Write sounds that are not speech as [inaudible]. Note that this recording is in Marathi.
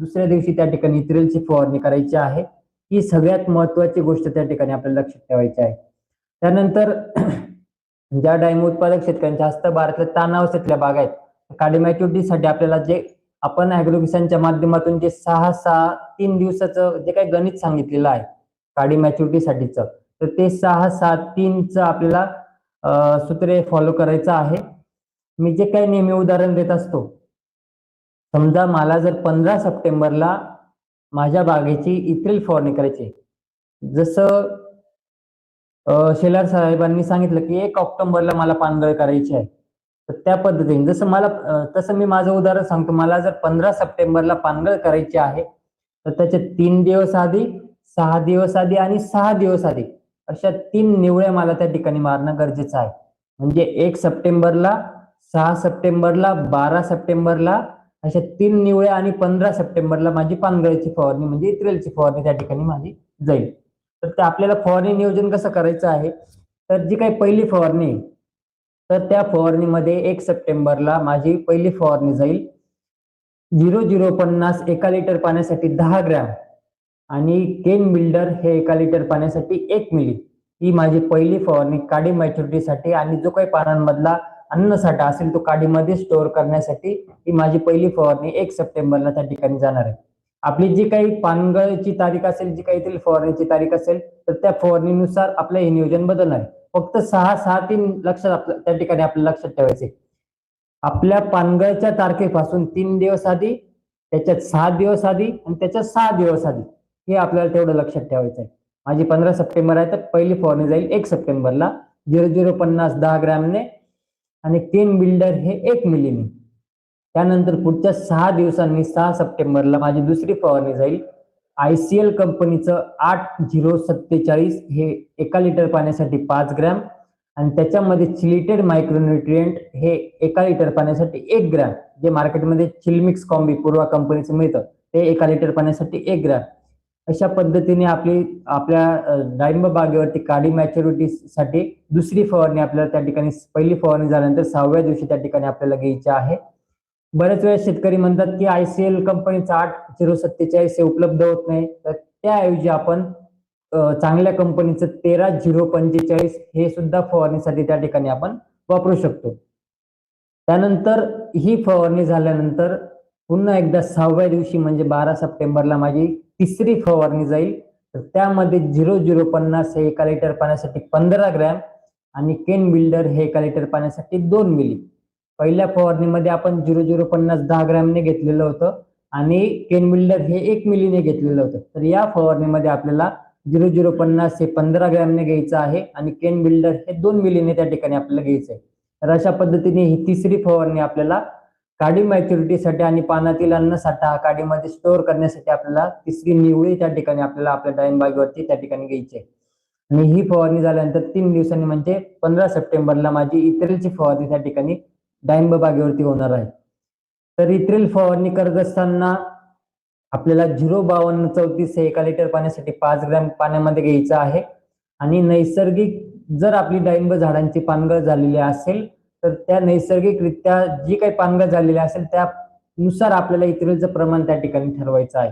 दुसऱ्या दिवशी त्या ठिकाणी इथ्रेलची फवारणी करायची आहे. ही सगळ्यात महत्वाची गोष्ट त्या ठिकाणी आपल्याला लक्षात ठेवायची आहे. त्यानंतर [clears throat] ज्या डायम उत्पादक शेतकऱ्यांच्या हस्त भारतातल्या तानावस्थेतल्या बाग आहेत. काडी आपल्याला जे आपण अॅग्रोविसांच्या माध्यमातून जे सहा सहा तीन दिवसाचं जे काही गणित सांगितलेलं आहे कार्डिमॅच्युरिटीसाठीचं तर ते सहा सात तीनचं आपल्याला सूत्रे फॉलो करायचं आहे. मी जे काही नेहमी उदाहरण देत असतो समजा मला जर पंधरा सप्टेंबरला माझ्या बागेची इत्रिल फवारणी करायची आहे. जसं शेलार साहेबांनी सांगितलं की एक ऑक्टोबरला मला पानगळ करायची आहे. तर त्या पद्धतीने जसं मला तसं मी माझं उदाहरण सांगतो. मला जर पंधरा सप्टेंबरला पानगळ करायची आहे तर त्याचे तीन दिवस आधी सहा दिवस आधी आणि सहा दिवस आधी अशा तीन निवळ्या मला त्या ठिकाणी मारणं गरजेचं आहे. म्हणजे एक सप्टेंबरला सहा सप्टेंबरला बारा सप्टेंबरला अशा तीन निवळ्या आणि पंधरा सप्टेंबरला माझी पानगळीची फवारणी म्हणजे इत्रेलची फवारणी त्या ठिकाणी माझी जाईल. तर ते आपल्याला फवारणी नियोजन कसं करायचं आहे? तर जी काही पहिली फवारणी तर त्या फवारणीमध्ये एक सप्टेंबरला माझी पहिली फवारणी जाईल. झिरो झिरो पन्नास एका लिटर पाण्यासाठी दहा ग्रॅम आणि केन बिल्डर हे एका लिटर पाण्यासाठी एक मिली ही माझी पहिली फवारणी काडी मॅच्युरिटीसाठी आणि जो काही पानांमधला अन्नसाठा असेल तो काडीमध्ये स्टोअर करण्यासाठी ही माझी पहिली फवारणी एक सप्टेंबरला त्या ठिकाणी जाणार आहे. आपली जी काही पानगळची तारीख असेल जी काही फवारणीची तारीख असेल तर त्या फवारणीनुसार आपलं हे नियोजन बदलणार आहे. फक्त सहा सहा तीन लक्षात त्या ठिकाणी आपल्याला लक्षात ठेवायचे आपल्या पानगळच्या तारखेपासून तीन दिवस आधी त्याच्यात सहा दिवस आधी आणि त्याच्यात सहा दिवस आधी हे आपल्याला तेवढं लक्षात ठेवायचं आहे. माझी पंधरा सप्टेंबर आहे तर पहिली फवारणी जाईल एक सप्टेंबरला. झिरो झिरो पन्नास दहा ग्रॅमने आणि केन बिल्डर हे एक मिलीने. त्यानंतर पुढच्या सहा दिवसांनी सहा सप्टेंबरला माझी दुसरी फवारणी जाईल. आय सी एल कंपनीचं आठ झिरो सत्तेचाळीस हे एका लिटर पाण्यासाठी पाच ग्रॅम आणि त्याच्यामध्ये चिलिटेड मायक्रोन्युट्रियंट हे एका लिटर पाण्यासाठी एक ग्रॅम. जे मार्केटमध्ये चिलमिक्स कॉम्बी पूर्वा कंपनीचं मिळतं ते एका लिटर पाण्यासाठी एक ग्रॅम. अशा पद्धतीने आपली आपल्या डाळिंब बागेवरती काडी मॅच्युरिटी साठी दुसरी फवारणी आपल्याला त्या ठिकाणी पहिली फवारणी झाल्यानंतर सहाव्या दिवशी त्या ठिकाणी आपल्याला घ्यायची आहे. बरेच वेळा शेतकरी म्हणतात की आयसीएल कंपनीचा आठ झिरो सत्तेचाळीस हे उपलब्ध होत नाही. तर त्याऐवजी आपण चांगल्या कंपनीचं तेरा झिरो पंचेचाळीस हे सुद्धा फवारणीसाठी त्या ठिकाणी आपण वापरू शकतो. त्यानंतर ही फवारणी झाल्यानंतर पुन्हा एकदा सहाव्या दिवशी म्हणजे बारा सप्टेंबरला माझी तिसरी फवारणी जाईल. तर त्यामध्ये झिरो झिरो पन्नास हे एका लिटर पाण्यासाठी पंधरा ग्रॅम आणि केन बिल्डर हे एका लिटर पाण्यासाठी दोन मिली. पहिल्या फवारणीमध्ये आपण झिरो झिरो पन्नास दहा ग्रॅमने घेतलेलं होतं आणि केन बिल्डर हे एक मिलीने घेतलेलं होतं. तर या फवारणीमध्ये आपल्याला झिरो झिरो पन्नास हे पंधरा ग्रॅमने घ्यायचं आहे आणि केन बिल्डर हे दोन मिलीने त्या ठिकाणी आपल्याला घ्यायचं आहे. तर अशा पद्धतीने ही तिसरी फवारणी आपल्याला काडी मॅच्युरिटीसाठी आणि पानातील अन्न साठा काडीमध्ये स्टोअर करण्यासाठी आपल्याला तिसरी निवळी त्या ठिकाणी आपल्याला आपल्या डाळिंब बागेवरती त्या ठिकाणी घ्यायची आहे. आणि ही फवारणी झाल्यानंतर तीन दिवसांनी म्हणजे पंधरा सप्टेंबरला माझी इतरेलची फवारणी त्या ठिकाणी डाळिंब बागेवरती होणार आहे. तर इतरेल फवारणी करत असताना आपल्याला झिरो बावन्न चौतीस हे एका लिटर पाण्यासाठी पाच ग्रॅम पाण्यामध्ये घ्यायचं आहे. आणि नैसर्गिक जर आपली डाळिंब झाडांची पानगळ झालेली असेल तर त्या नैसर्गिकरित्या जी काही पानगळ झालेली असेल त्यानुसार आपल्याला इथेलचं प्रमाण त्या ठिकाणी ठरवायचं आहे.